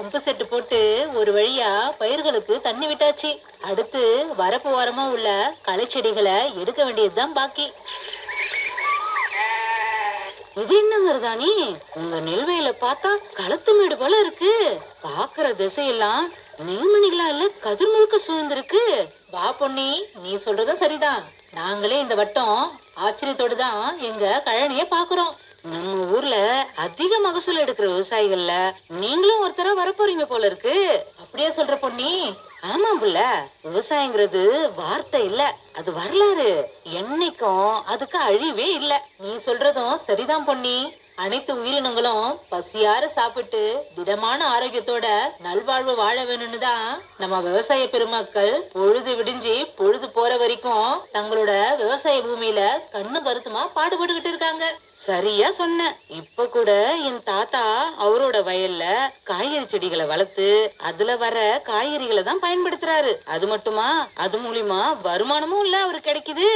Pump set போட்டு ஒரு வழியா பயிர்களுக்கு தண்ணி விட்டாச்சு. அடுத்து வரப்பு ஓரமா உள்ள களை செடிகளை எடுக்க வேண்டியதுதான் பாக்கி. இது என்ன மருதாணி? உங்க நெல்வையில பார்த்தா களத்து மேடு போல இருக்கு. பாக்குற திசையெல்லாம் நெல்மணிகளா இல்ல கதிர் முழுக்க சூழ்ந்திருக்கு. வா பொன்னி நீ சொல்றதும் சரிதான். நாங்களே இந்த வட்டம் ஆச்சரியத்தோடு தான் எங்க கழனிய பாக்குறோம். நம்ம ஊர்ல அதிக மகசூல் எடுக்கிற விவசாயிகள்ல நீங்களும் ஒருத்தரா வரப்போறீங்க போல இருக்கு. அப்படியே சொல்ற பொன்னி? ஆமா புள்ள விவசாயங்கிறது வார்த்தை இல்ல. அது வரலாறு. என்னைக்கும் அதுக்கு அழிவே இல்ல. நீ சொல்றதும் சரிதான் பொன்னி. அனைத்து உயிரினங்களும் பசியார சாப்பிட்டு திடமான ஆரோக்கியத்தோட நல்வாழ்வு வாழ வேணும்னு தான் நம்ம விவசாய பெருமக்கள் பொழுது விடிஞ்சு பொழுது போற வரைக்கும் தங்களோட விவசாய பூமியில கண்ணு கருத்துமா பாடுபட்டுக்கிட்டு இருக்காங்க. சரியா சொன்ன. இப்ப கூட என் தாத்தா அவரோட வயல்ல காய்கறி செடிகளை வளர்த்து அதுல வர காய்கறிகளை தான் பயன்படுத்துறாரு. அது மட்டுமா? அது மூலியமா வருமானமும் இல்ல அவருக்கு கிடைக்குது.